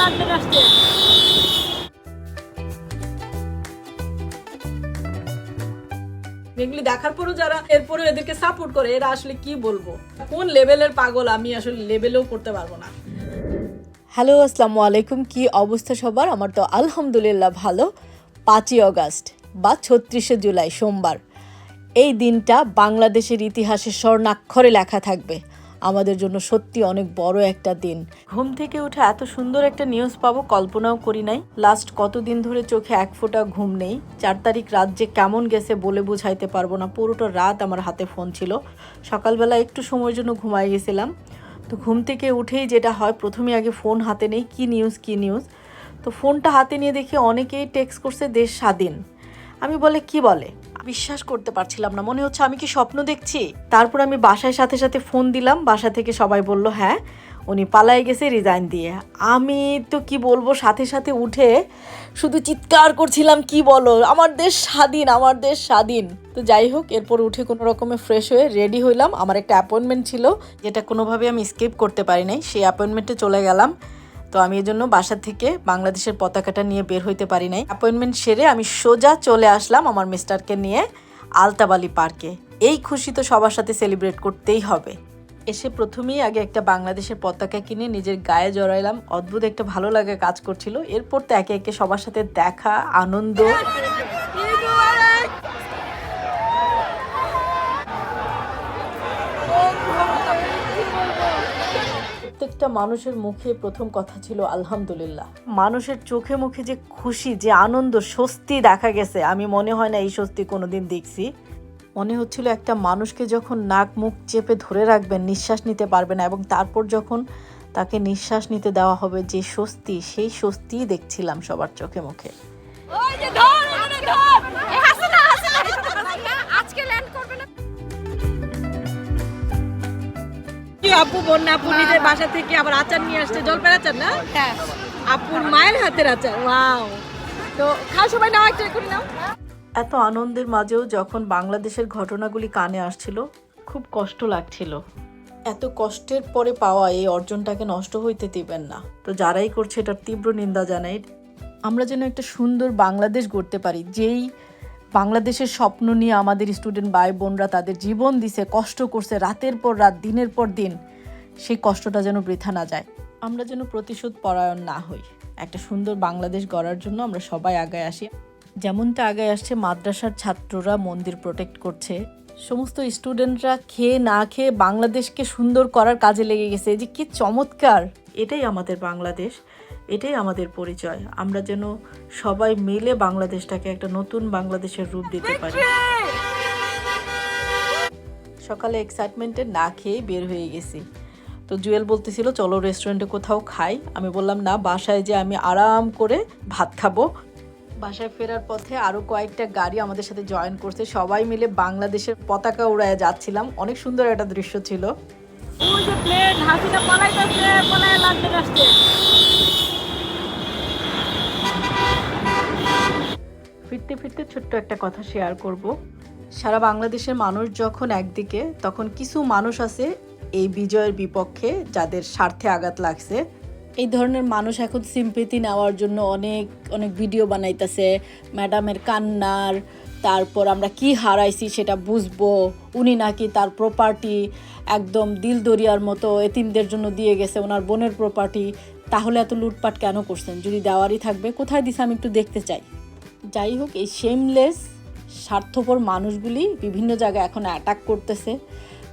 লাগতে আসছে এগুলি দেখার পরও যারা এরপরে এদেরকে সাপোর্ট করে, এরা আসলে কি বলব? কোন লেভেলের পাগল আমি আসলে লেভেলেও করতে পারব না। হ্যালো আসসালামু আলাইকুম কি অবস্থা সবার? আমার তো আলহামদুলিল্লাহ ভালো। পাঁচই অগাস্ট বা ছত্রিশে জুলাই, সোমবার। এই দিনটা বাংলাদেশের ইতিহাসে স্বর্ণাক্ষরে লেখা থাকবে। আমাদের জন্য সত্যি অনেক বড় একটা দিন। ঘুম থেকে উঠে এত সুন্দর একটা নিউজ পাবো, কল্পনাও করি নাই। লাস্ট কতদিন ধরে চোখে এক ফোঁটা ঘুম নেই। চার তারিখ রাত যে কেমন গেছে বলে বুঝাইতে পারব না। পুরোটা রাত আমার হাতে ফোন ছিল। সকালবেলা একটু সময়ের জন্য ঘুমাই গেছিলাম। তো ঘুম থেকে উঠেই যেটা হয় প্রথমে আগে ফোন হাতে নেই, কি নিউজ কি নিউজ তো ফোনটা হাতে নিয়ে দেখি অনেকেই টেক্সট করছে দেশ স্বাধীন। আমি বলে, কি বলে? বিশ্বাস করতে পারছিলাম না। মনে হচ্ছে আমি কি স্বপ্ন দেখছি? তারপর আমি বাসায় সাথে সাথে ফোন দিলাম। বাসা থেকে সবাই বলল হ্যাঁ উনি পালাই গেছে রিজাইন দিয়ে। আমি তো কি বলব, সাথে সাথে উঠে শুধু চিৎকার করছিলাম, কি বলো? আমার দেশ স্বাধীন, আমার দেশ স্বাধীন। তো যাই হোক, এরপর উঠে কোনো রকমে ফ্রেশ হয়ে রেডি হইলাম। আমার একটা অ্যাপয়েন্টমেন্ট ছিল, যেটা কোনোভাবে আমি স্কিপ করতে পারি নাই। সেই অ্যাপয়েন্টমেন্টে চলে গেলাম। তো আমি এই জন্য বাসা থেকে বাংলাদেশের পতাকাটা নিয়ে বের হইতে পারি নাই। অ্যাপয়েন্টমেন্ট সেরে আমি সোজা চলে আসলাম আমার মিস্টারকে নিয়ে আলতাবালি পার্কে। এই খুশি তো সবার সাথে সেলিব্রেট করতেই হবে। এসে প্রথমেই আগে একটা বাংলাদেশের পতাকা কিনে নিজের গায়ে জড়াইলাম। অদ্ভুত একটা ভালো লাগা কাজ করছিল। এরপর তো একে একে সবার সাথে দেখা, আনন্দ। প্রত্যেকটা মানুষের মুখে প্রথম কথা ছিল আলহামদুলিল্লাহ। মানুষের চোখে মুখে যে খুশি যে আনন্দ স্বস্তি দেখা গেছে আমি মনে হয় না এই স্বস্তি কোনোদিন দেখছি। মনে হচ্ছিল একটা মানুষকে যখন নাক মুখ চেপে ধরে রাখবেন নিঃশ্বাস নিতে পারবে না এবং তারপর যখন তাকে নিঃশ্বাস নিতে দেওয়া হবে যে স্বস্তি সেই স্বস্তিই দেখছিলাম সবার চোখে মুখে। আপু বন্যা আপু নিজের বাসা থেকে আবার আচার নিয়ে আসছে? জলপাই আচার না? হ্যাঁ। আপুর মায়ের হাতের আচার ওয়াও। তো খাও সবাই নাও একটা করে নাও। এত আনন্দের মাঝেও যখন বাংলাদেশের ঘটনাগুলি কানে আসছিল খুব কষ্ট লাগছিল। এত কষ্টের পরে পাওয়া এই অর্জনটাকে নষ্ট হইতে দিবেন না। তো যারাই করছে এটার তীব্র নিন্দা জানাই। আমরা যেন একটা সুন্দর বাংলাদেশ গড়তে পারি যেই বাংলাদেশের স্বপ্ন নিয়ে আমাদের স্টুডেন্ট ভাই বোনরা তাদের জীবন দিছে, কষ্ট করছে, রাতের পর রাত, দিনের পর দিন। সেই কষ্টটা যেন বৃথা না যায়। আমরা যেন প্রতিশোধ পরায়ণ না হই। একটা সুন্দর বাংলাদেশ গড়ার জন্য আমরা সবাই আগায় আসি। যেমনটা আগে আসছে, মাদ্রাসার ছাত্ররা মন্দির প্রোটেক্ট করছে। সমস্ত স্টুডেন্টরা খেয়ে না খেয়ে বাংলাদেশকে সুন্দর করার কাজে লেগে গেছে। যে কি চমৎকার! এটাই আমাদের বাংলাদেশ। এটাই আমাদের পরিচয়। আমরা যেন সবাই মিলে বাংলাদেশটাকে একটা নতুন বাংলাদেশের রূপ দিতে পারি। সকালে এক্সাইটমেন্টে না খেয়ে বের হয়ে গেছি। তো জুয়েল বলতেছিল, চলো রেস্টুরেন্টে কোথাও খাই। আমি বললাম, না, বাসায় যে আমি আরাম করে ভাত খাব। বাসায় ফেরার পথে আরও কয়েকটা গাড়ি আমাদের সাথে জয়েন করছে। সবাই মিলে বাংলাদেশের পতাকা উড়ায় যাচ্ছিলাম। অনেক সুন্দর একটা দৃশ্য ছিল। ছোট্ট একটা কথা শেয়ার করব। সারা বাংলাদেশের মানুষ যখন একদিকে, তখন কিছু মানুষ আছে এই বিজয়ের বিপক্ষে যাদের স্বার্থে আঘাত লাগছে। এই ধরনের মানুষ এখন সিম্পেতি নেওয়ার জন্য অনেক অনেক ভিডিও বানাইতেছে ম্যাডামের কান্নার, তারপর আমরা কি হারাইছি সেটা বুঝব, উনি নাকি তার প্রপার্টি একদম দিল দরিয়ার মতো এতিমদের জন্য দিয়ে গেছে, ওনার বোনের প্রপার্টি তাহলে এত লুটপাট কেন করছেন? যদি দেওয়ারই থাকবে, কোথায় দিছে আমি একটু দেখতে চাই। যাই হোক, এই শেমলেস স্বার্থপর মানুষগুলি বিভিন্ন জায়গায় এখন অ্যাটাক করতেছে।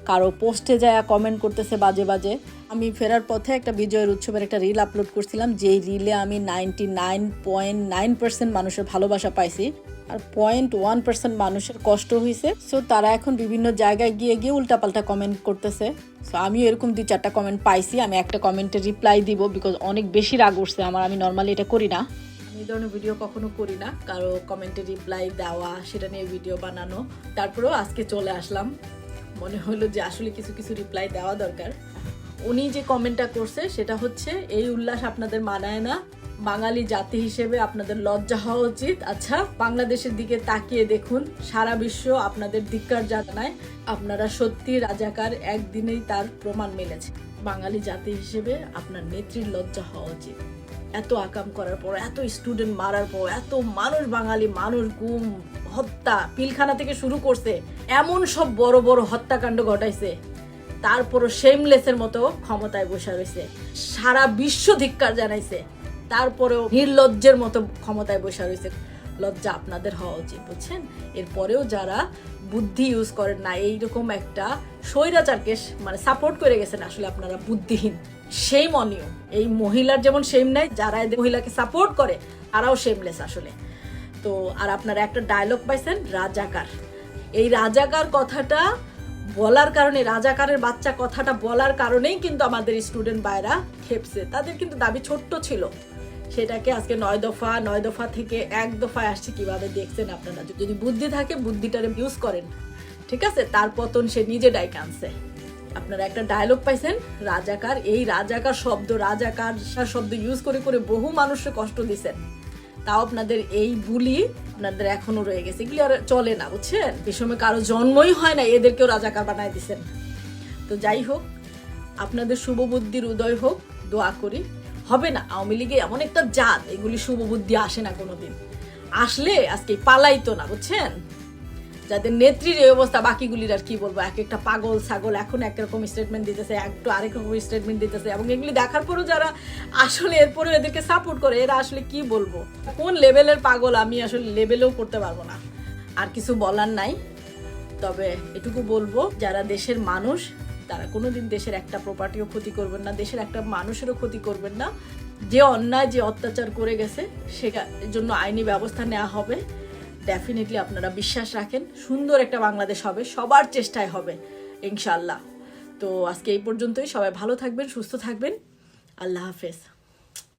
কারও পোস্টে যায় কমেন্ট করতেছে বাজে বাজে। আমি ফেরার পথে একটা বিজয়ের উৎসবের একটা রিল আপলোড করছিলাম, যেই রিলে আমি ninety nine point nine percent মানুষের ভালোবাসা পাইছি আর পয়েন্ট ওয়ান পার্সেন্ট মানুষের কষ্ট হয়েছে সো তারা এখন বিভিন্ন জায়গায় গিয়ে গিয়ে উল্টাপাল্টা কমেন্ট করতেছে। সো আমিও এরকম দুই চারটা কমেন্ট পাইছি। আমি একটা কমেন্টে রিপ্লাই দিব বিকজ অনেক বেশি রাগ উঠছে আমার। আমি নর্মালি এটা করি না। এই ধরনের ভিডিও কখনো করি না। কারও কমেন্টে রিপ্লাই দেওয়া, সেটা নিয়ে ভিডিও বানানো। তারপরেও আজকে চলে আসলাম। মনে হলো যে আসলে কিছু কিছু রিপ্লাই দেওয়া দরকার। উনি যে কমেন্টটা করছে, সেটা হচ্ছে, এই উল্লাস আপনাদের মানায় না। বাঙালি জাতি হিসেবে আপনাদের লজ্জা হওয়া উচিত। আচ্ছা বাংলাদেশের দিকে তাকিয়ে দেখুন। সারা বিশ্ব আপনাদের ধিক্কার জানায়। আপনারা সত্যি রাজাকার। একদিনেই তার প্রমাণ মিলেছে। বাঙালি জাতি হিসেবে আপনার নেত্রীর লজ্জা হওয়া উচিত। এত আকাম করার পর, এত স্টুডেন্ট মারার পর, এত মানুষ বাঙালি, মানুষ গুম, হত্যা, পিলখানা থেকে শুরু করছে, এমন সব বড় বড় হত্যাকাণ্ড ঘটাইছে। তারপরও শেমলেসের মতো ক্ষমতায় বসে রয়েছে। সারা বিশ্ব ধিক্কার জানাইছে। তারপরেও নির্লজ্জের মতো ক্ষমতায় বসে রয়েছে। লজ্জা আপনাদের হওয়া উচিত, বুঝছেন? এরপরেও যারা বুদ্ধি ইউজ করেন না, এইরকম একটা স্বৈরাচারকে মানে সাপোর্ট করে গেছেন, আসলে আপনারা বুদ্ধিহীন। সেই মনীয় এই মহিলার যেমন সেম নাই, যারা এদের মহিলাকে সাপোর্ট করে, তারাও সেমলেস আসলে। তো আর আপনারা একটা ডায়লগ পাইছেন, রাজাকার। এই রাজাকার কথাটা বলার কারণে, রাজাকারের বাচ্চা কথাটা বলার কারণেই কিন্তু আমাদের স্টুডেন্ট ভাইরা খেপছে। তাদের কিন্তু দাবি ছোট্ট ছিল। সেটাকে আজকে নয় দফা নয় দফা থেকে এক দফায় আসছে, কীভাবে দেখছেন আপনারা? যদি বুদ্ধি থাকে, বুদ্ধিটারে ইউজ করেন। ঠিক আছে? তার পতন সে নিজে ডাইকে আনছে। আপনারা একটা ডায়লগ পাইছেন, রাজাকার, এই রাজাকার শব্দ রাজাকার শব্দ ইউজ করে করে বহু মানুষকে কষ্ট দিছেন। তাও আপনাদের এই বুলি আপনাদের এখনও রয়ে গেছে। এগুলি আর চলে না, বুঝছেন? এই সময় কারও জন্মই হয় না, এদেরকেও রাজাকার বানায় দিছেন। তো যাই হোক, আপনাদের শুভ বুদ্ধির উদয় হোক, দোয়া করি। হবে না, আওয়ামী লীগে এমন একটা জাত, এগুলি শুভ বুদ্ধি আসে না কোনোদিন। আসলে আজকে পালাইতো না, বুঝছেন? যাদের নেত্রীর এই অবস্থা, বাকিগুলির আর কি বলব? এক একটা পাগল, ছাগল, এখন একরকম স্টেটমেন্ট দিতেছে, একটু আরেক রকম স্টেটমেন্ট দিতেছে এবং এগুলি দেখার পরও যারা আসলে এরপরেও এদেরকে সাপোর্ট করে, এরা আসলে কি বলব? কোন লেভেলের পাগল আমি আসলে লেভেলেও করতে পারব না। আর কিছু বলার নাই। তবে এটুকু বলব, যারা দেশের মানুষ, তারা কোনোদিন দেশের একটা প্রপার্টিও ক্ষতি করবেন না, দেশের একটা মানুষেরও ক্ষতি করবেন না। যে অন্যায়, যে অত্যাচার করে গেছে সেটার জন্য আইনি ব্যবস্থা নেওয়া হবে। ডেফিনেটলি আপনারা বিশ্বাস রাখেন, সুন্দর একটা বাংলাদেশ হবে, সবার চেষ্টায় হবে ইনশাল্লাহ তো আজকে এই পর্যন্তই, সবাই ভালো থাকবেন, সুস্থ থাকবেন। আল্লাহ হাফেজ।